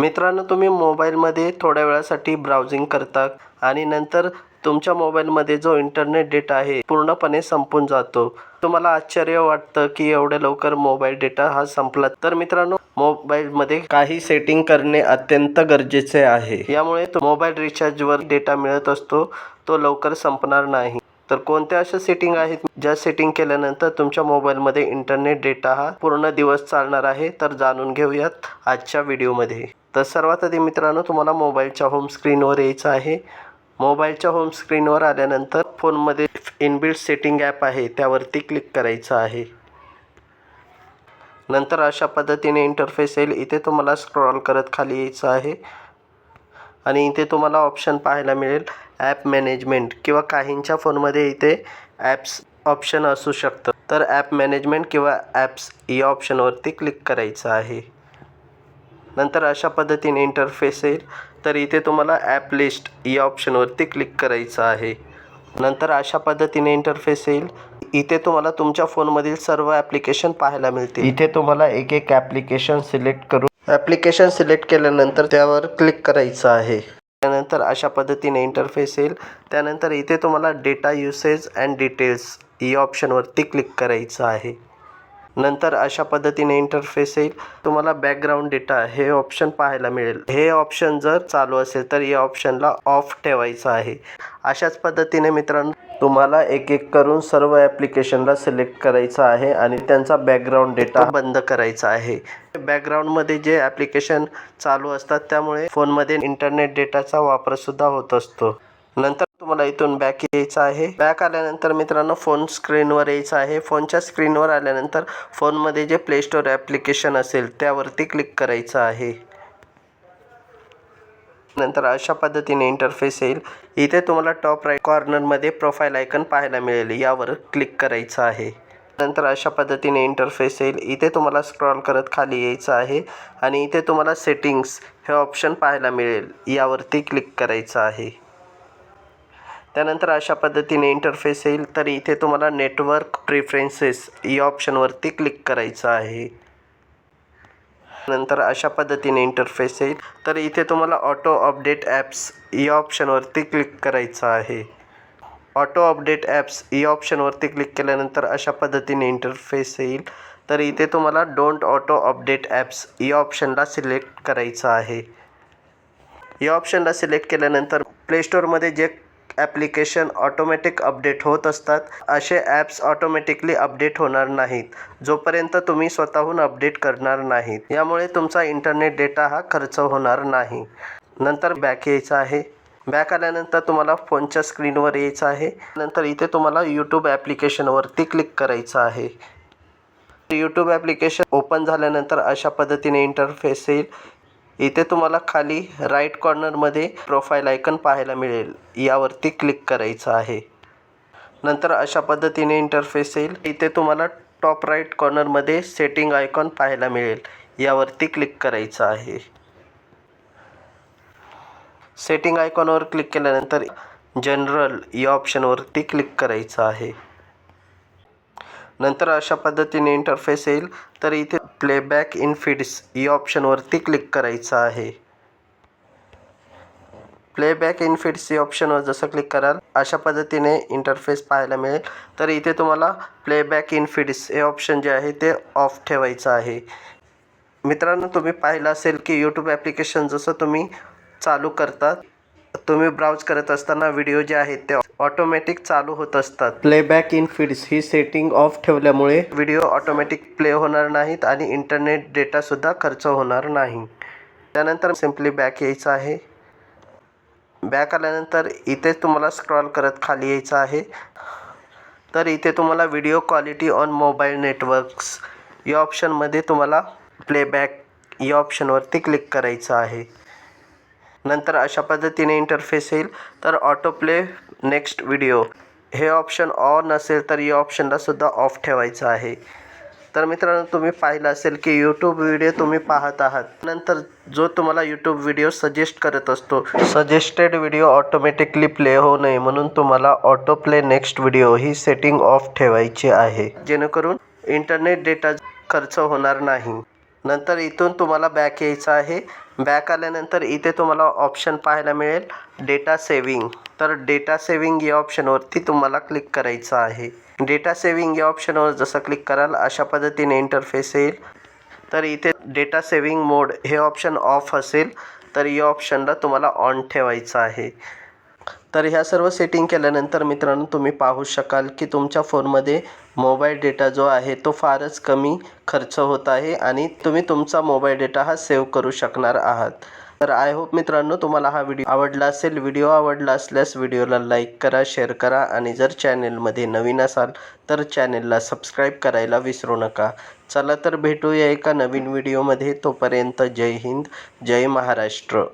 मित्रांनो तुम्ही मोबाईलमध्ये थोड्या वेळासाठी ब्राउझिंग करता आणि नंतर तुमच्या मोबाईलमध्ये जो इंटरनेट डेटा आहे पूर्णपणे संपून जातो. तुम्हाला आश्चर्य वाटतं की एवढ्या लवकर मोबाईल डेटा हा संपला. तर मित्रांनो मोबाईलमध्ये काही सेटिंग करणे अत्यंत गरजेचे आहे. यामुळे तो मोबाईल रिचार्जवर डेटा मिळत असतो तो लवकर संपणार नाही. तर कोणत्या अशा सेटिंग आहेत? ज्या सेटिंग केल्यानंतर तुमच्या मोबाईलमध्ये इंटरनेट डेटा हा पूर्ण दिवस चालणार आहे तर जाणून घेऊयात आजच्या व्हिडिओमध्ये. तर सर्वात आधी मित्रांनो तुम्हाला मोबाईलच्या होम स्क्रीनवर यायचं आहे. मोबाईलच्या होम स्क्रीनवर आल्यानंतर फोनमध्ये इनबिल्ट सेटिंग ॲप आहे त्यावरती क्लिक करायचं आहे. नंतर अशा पद्धतीने इंटरफेस येईल. इथे तुम्हाला स्क्रॉल करत खाली यायचं आहे. आणि इथे तुम्हाला ऑप्शन पाहायला मिळेल ॲप मॅनेजमेंट किंवा काहींच्या फोनमध्ये इथे ॲप्स ऑप्शन असू शकतं. तर ॲप मॅनेजमेंट किंवा ॲप्स या ऑप्शनवरती क्लिक करायचं आहे. नंतर अशा पद्धतीने इंटरफेस येईल. तर इथे तुम्हाला ॲप लिस्ट या ऑप्शनवरती क्लिक करायचं आहे. नंतर अशा पद्धतीने इंटरफेस येईल. इथे तुम्हाला तुमच्या फोनमधील सर्व ॲप्लिकेशन पाहायला मिळतील. इथे तुम्हाला एक एक ॲप्लिकेशन सिलेक्ट करून ॲप्लिकेशन सिलेक्ट केल्यानंतर त्यावर क्लिक करायचं आहे. त्यानंतर अशा पद्धतीने इंटरफेस येईल. त्यानंतर इथे तुम्हाला डेटा युसेज अँड डिटेल्स या ऑप्शनवरती क्लिक करायचं आहे. नंतर अशा पद्धतीने इंटरफेस येईल. तुम्हाला बॅकग्राऊंड डेटा हे ऑप्शन पाहायला मिळेल. हे ऑप्शन जर चालू असेल तर या ऑप्शनला ऑफ ठेवायचं आहे. अशाच पद्धतीने मित्रांनो तुम्हाला एक एक करून सर्व ॲप्लिकेशनला सिलेक्ट करायचं आहे आणि त्यांचा बॅकग्राऊंड डेटा बंद करायचा आहे. बॅकग्राऊंडमध्ये जे ॲप्लिकेशन चालू असतात त्यामुळे फोनमध्ये इंटरनेट डेटाचा वापरसुद्धा होत असतो. नंतर तुम्हाला इथून बॅक यायचं आहे. बॅक आल्यानंतर मित्रांनो फोन स्क्रीनवर यायचं आहे. फोनच्या स्क्रीनवर आल्यानंतर फोनमध्ये जे प्ले स्टोअर ॲप्लिकेशन असेल त्यावरती क्लिक करायचं आहे. नंतर अशा पद्धतीने इंटरफेस येईल. इथे तुम्हाला टॉप राईट कॉर्नरमध्ये प्रोफाईल आयकन पाहायला मिळेल. यावर क्लिक करायचं आहे. नंतर अशा पद्धतीने इंटरफेस येईल. इथे तुम्हाला स्क्रॉल करत खाली यायचं आहे आणि इथे तुम्हाला सेटिंग्स हे ऑप्शन पाहायला मिळेल. यावरती क्लिक करायचं आहे. त्यानंतर अशा पद्धतीने इंटरफेस येईल तर इथे तुम्हाला नेटवर्क प्रिफरेन्सेस या ऑप्शनवरती क्लिक करायचं आहे. नंतर अशा पद्धतीने इंटरफेस येईल तर इथे तुम्हाला ऑटो अपडेट ॲप्स या ऑप्शनवरती क्लिक करायचं आहे. ऑटो अपडेट ॲप्स या ऑप्शनवरती क्लिक केल्यानंतर अशा पद्धतीने इंटरफेस येईल तर इथे तुम्हाला डोंट ऑटो अपडेट ॲप्स या ऑप्शनला सिलेक्ट करायचं आहे. या ऑप्शनला सिलेक्ट केल्यानंतर प्ले स्टोअरमध्ये जे ॲप्लिकेशन ऑटोमॅटिक अपडेट होत असतात. असे ॲप्स ऑटोमॅटिकली अपडेट होणार नाहीत. जोपर्यंत तुम्ही स्वतःहून अपडेट करणार नाहीत. यामुळे तुमचा इंटरनेट डेटा हा खर्च होणार नाही. नंतर बॅक यायचं आहे. बॅक आल्यानंतर तुम्हाला फोनच्या स्क्रीनवर यायचं आहे. नंतर इथे तुम्हाला यूट्यूब ॲप्लिकेशनवरती क्लिक करायचं आहे. यूट्यूब ॲप्लिकेशन ओपन झाल्यानंतर अशा पद्धतीने इंटरफेस येईल. इथे तुम्हाला खाली राईट कॉर्नरमध्ये प्रोफाईल आयकन पाहायला मिळेल. यावरती क्लिक करायचं आहे. नंतर अशा पद्धतीने इंटरफेस येईल. इथे तुम्हाला टॉप राईट कॉर्नरमध्ये सेटिंग आयकॉन पाहायला मिळेल. यावरती क्लिक करायचं आहे. सेटिंग आयकॉनवर क्लिक केल्यानंतर जनरल या ऑप्शनवरती क्लिक करायचं आहे. नंतर अशा पद्धतीने इंटरफेस येईल. तर इथे प्लेबॅक इन फीड्स या ऑप्शनवरती क्लिक करायचं आहे. प्लेबॅक इन फीड्स या ऑप्शनवर जसं क्लिक कराल अशा पद्धतीने इंटरफेस पाहायला मिळेल. तर इथे तुम्हाला प्लेबॅक इन फीड्स हे ऑप्शन जे आहे ते ऑफ ठेवायचं आहे. मित्रांनो तुम्ही पाहिलं असेल की यूट्यूब ॲप्लिकेशन जसं तुम्ही चालू करतात तुम्ही ब्राउज करत असताना व्हिडिओ जे आहेत ते ऑटोमॅटिक चालू होत असतात. प्लेबॅक इन फीड्स ही सेटिंग ऑफ ठेवल्यामुळे व्हिडिओ ऑटोमॅटिक प्ले होणार नाहीत आणि इंटरनेट डेटासुद्धा खर्च होणार नाही. त्यानंतर सिम्पली बॅक यायचं आहे. बॅक आल्यानंतर इथे तुम्हाला स्क्रॉल करत खाली यायचं आहे. तर इथे तुम्हाला video quality on mobile networks या ऑप्शनमध्ये तुम्हाला प्लेबॅक या ऑप्शनवरती क्लिक करायचं आहे. नंतर अशा पद्धतीने इंटरफेस येईल. तर ऑटो प्ले नेक्स्ट व्हिडिओ हे ऑप्शन ऑन असेल तर या ऑप्शनला सुद्धा ऑफ ठेवायचं आहे. तर मित्रांनो तुम्ही पाहिलं असेल की यूट्यूब व्हिडिओ तुम्ही पाहत आहात. नंतर जो तुम्हाला यूट्यूब व्हिडिओ सजेस्ट करत असतो सजेस्टेड व्हिडिओ ऑटोमॅटिकली प्ले होऊ नये म्हणून तुम्हाला ऑटो प्ले नेक्स्ट व्हिडिओ ही सेटिंग ऑफ ठेवायची आहे. जेणेकरून इंटरनेट डेटा खर्च होणार नाही. नंतर इथून तुम्हाला बॅक यायचं आहे. बॅक आल्यानंतर इथे तुम्हाला ऑप्शन पाहायला मिळेल. डेटा सेविंग तर डेटा सेविंग या ऑप्शनवरती तुम्हाला क्लिक करायचं आहे. डेटा सेविंग या ऑप्शनवर जसं क्लिक कराल अशा पद्धतीने इंटरफेस येईल. तर इथे डेटा सेविंग मोड हे ऑप्शन ऑफ असेल तर या ऑप्शनला तुम्हाला ऑन ठेवायचं आहे. तर ह्या सर्व सेटिंग केल्यानंतर मित्रांनो तुम्ही पाहू शकाल की तुमच्या फोनमध्ये मोबाईल डेटा जो आहे तो फारच कमी खर्च होत आहे आणि तुम्ही तुमचा मोबाईल डेटा हा सेव्ह करू शकणार आहात. तर आय होप मित्रांनो तुम्हाला हा व्हिडिओ आवडला असेल. व्हिडिओ आवडला असल्यास व्हिडिओला लाईक करा शेअर करा आणि जर चॅनेलमध्ये नवीन असाल तर चॅनेलला सबस्क्राईब करायला विसरू नका. चला तर भेटूया एका नवीन व्हिडिओमध्ये. तोपर्यंत जय हिंद जय महाराष्ट्र.